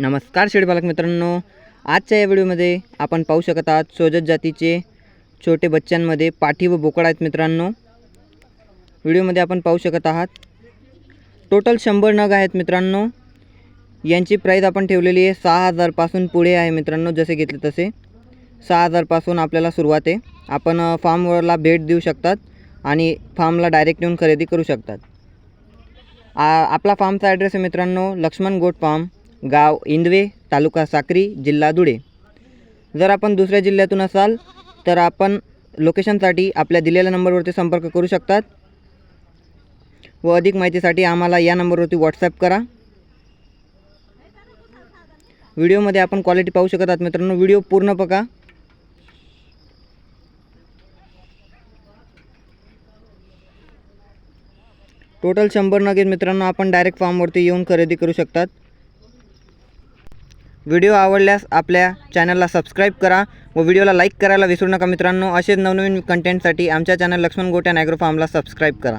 नमस्कार शेळीपालक मित्रांनो. आजच्या या व्हिडिओमध्ये आपण पाहू शकत आहात सोजत जातीचे छोटे बच्चांमध्ये पाठी व बोकड आहेत मित्रांनो. व्हिडिओमध्ये आपण पाहू शकत आहात. टोटल शंभर नग आहेत मित्रांनो. यांची प्राईज आपण ठेवलेली आहे सहा हजारपासून पुढे आहे मित्रांनो जसे घेतले तसे. सहा हजारपासून आपल्याला सुरुवात आहे. आपण फार्मवरला भेट देऊ शकतात आणि फार्मला डायरेक्ट येऊन खरेदी करू शकतात. आ आपला फार्मचा ॲड्रेस आहे मित्रांनो लक्ष्मण गोट फार्म गाव इंदवे तालुका साक्री जिल्हा धुळे. जर आपण दुसऱ्या जिल्ह्यातून असाल तर आपण लोकेशनसाठी आपल्या दिलेल्या नंबरवरती संपर्क करू शकतात. व अधिक माहितीसाठी आम्हाला या नंबरवरती व्हॉट्सॲप करा. व्हिडिओमध्ये आपण क्वालिटी पाहू शकत आहात मित्रांनो. व्हिडिओ पूर्ण बघा. टोटल शंभर नगेत मित्रांनो आपण डायरेक्ट फॉर्मवरती येऊन खरेदी करू शकतात. व्हिडिओ आवडल्यास आपल्या चॅनलला सबस्क्राईब करा व व्हिडिओला लाईक करायला विसरू नका मित्रांनो. असेच नवनवीन कंटेंटसाठी आमच्या चॅनल लक्ष्मण गोट्या ॲग्रो फार्मला सबस्क्राईब करा.